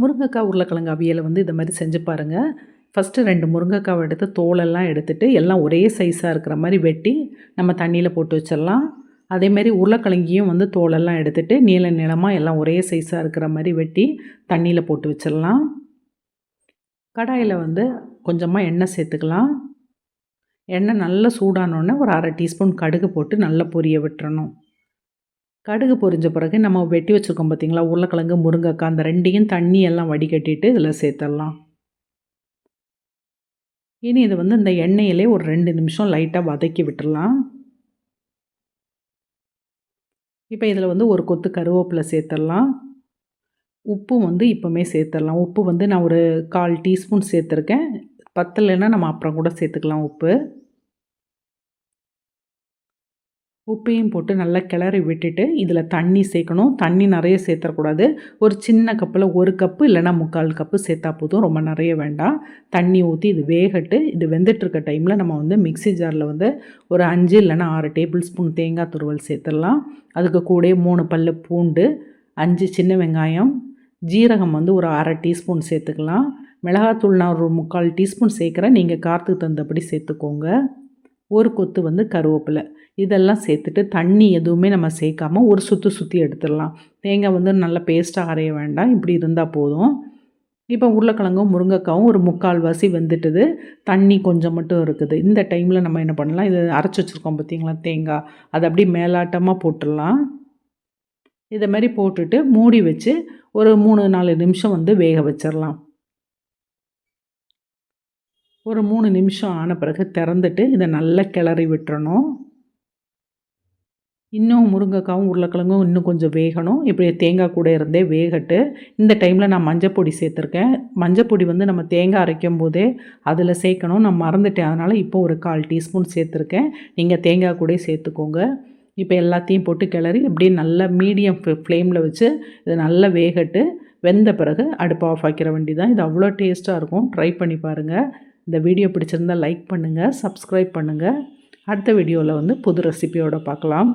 முருங்கைக்காய் உருளைக்கிழங்கு அவியலை வந்து இதை மாதிரி செஞ்சு பாருங்கள் ஃபஸ்ட்டு ரெண்டு முருங்கைக்காவை எடுத்து தோலெல்லாம் எடுத்துகிட்டு எல்லாம் ஒரே சைஸாக இருக்கிற மாதிரி வெட்டி நம்ம தண்ணியில் போட்டு வச்சிடலாம். அதேமாரி உருளைக்கிழங்கையும் வந்து தோலெல்லாம் எடுத்துகிட்டு நீள நீளமாக எல்லாம் ஒரே சைஸாக இருக்கிற மாதிரி வெட்டி தண்ணியில் போட்டு வச்சிடலாம். கடாயில் வந்து கொஞ்சமாக எண்ணெய் சேர்த்துக்கலாம். எண்ணெய் நல்லா சூடானோடனே ஒரு அரை டீஸ்பூன் கடுகு போட்டு நல்லா பொரிய விட்டுறணும். கடுகு பொரிஞ்ச பிறகு நம்ம வெட்டி வச்சுருக்கோம் பார்த்திங்களா உருளைக்கிழங்கு முருங்கைக்காய் அந்த ரெண்டையும் தண்ணி எல்லாம் வடிகட்டிட்டு இதில் சேர்த்துடலாம். இனி இதை வந்து இந்த எண்ணெயிலே ஒரு ரெண்டு நிமிஷம் லைட்டாக வதக்கி விட்டுடலாம். இப்போ இதில் வந்து ஒரு கொத்து கருவேப்பிலை சேர்த்துடலாம். உப்பு வந்து இப்போமே சேர்த்துடலாம். உப்பு வந்து நான் ஒரு கால் டீஸ்பூன் சேர்த்துருக்கேன். பத்தலைன்னா நம்ம அப்புறம் கூட சேர்த்துக்கலாம் உப்பு. உப்பையும் போட்டு நல்லா கிளறி விட்டுட்டு இதில் தண்ணி சேர்க்கணும். தண்ணி நிறைய சேர்த்துறக்கூடாது ஒரு சின்ன கப்பில் ஒரு கப்பு இல்லைனா முக்கால் கப்பு சேர்த்தா போதும். ரொம்ப நிறைய வேண்டாம். தண்ணி ஊற்றி இது வேகட்டு. இது வெந்துட்டுருக்க டைமில் நம்ம வந்து மிக்சி ஜாரில் வந்து ஒரு அஞ்சு இல்லைனா ஆறு டேபிள் ஸ்பூன் தேங்காய் துருவல் சேர்த்துடலாம் அதுக்கு கூட மூணு பல் பூண்டு அஞ்சு சின்ன வெங்காயம் ஜீரகம் வந்து ஒரு அரை டீஸ்பூன் சேர்த்துக்கலாம். மிளகாத்தூள் நான் ஒரு முக்கால் டீஸ்பூன் சேர்க்குறேன். நீங்கள் காரத்துக்கு தகுந்தபடி சேர்த்துக்கோங்க. ஒரு கொத்து வந்து கருவேப்பிலை. இதெல்லாம் சேர்த்துட்டு தண்ணி எதுவுமே நம்ம சேர்க்காம ஒரு சுற்றி சுற்றி எடுத்துடலாம். தேங்காய் வந்து நல்லா பேஸ்ட்டாக அரைய வேண்டாம். இப்படி இருந்தால் போதும். இப்போ உருளைக்கிழங்கும் முருங்கைக்காவும் ஒரு முக்கால் வாசி வெந்துட்டுது. தண்ணி கொஞ்சம் மட்டும் இருக்குது. இந்த டைமில் நம்ம என்ன பண்ணலாம்? இது அரைச்சி வச்சுருக்கோம் பார்த்தீங்களா? தேங்காய். அதை அப்படியே மேலாட்டமாக போட்டுடலாம். இதை மாதிரி போட்டுட்டு மூடி வச்சு ஒரு மூணு நாலு நிமிஷம் வந்து வேக வச்சிடலாம். ஒரு மூணு நிமிஷம் ஆன பிறகு திறந்துட்டு இதை நல்லா கிளறி விட்டுறணும். இன்னும் முருங்கைக்காவும் உருளைக்கிழங்கும் இன்னும் கொஞ்சம் வேகணும். இப்படி தேங்காய் கூட இருந்தே வேகட்டு. இந்த டைமில் நான் மஞ்சப்பொடி சேர்த்துருக்கேன். மஞ்சப்பொடி வந்து நம்ம தேங்காய் அரைக்கும் போதே அதில் சேர்க்கணும். நான் மறந்துட்டேன். அதனால் இப்போ ஒரு கால் டீஸ்பூன் சேர்த்துருக்கேன். நீங்கள் தேங்காய் கூட சேர்த்துக்கோங்க. இப்போ எல்லாத்தையும் போட்டு கிளறி இப்படியே நல்லா மீடியம் ஃப்ளேமில் வச்சு இது நல்லா வேகட்டு. வெந்த பிறகு அடுப்பு ஆஃப் ஆக்கிற வேண்டி தான் இது அவ்வளோ டேஸ்ட்டாக இருக்கும். ட்ரை பண்ணி பாருங்கள் இந்த வீடியோ பிடிச்சிருந்தால் லைக் பண்ணுங்கள் சப்ஸ்கிரைப் பண்ணுங்கள் அடுத்த வீடியோவில் வந்து புது ரெசிபியோடு பார்க்கலாம்.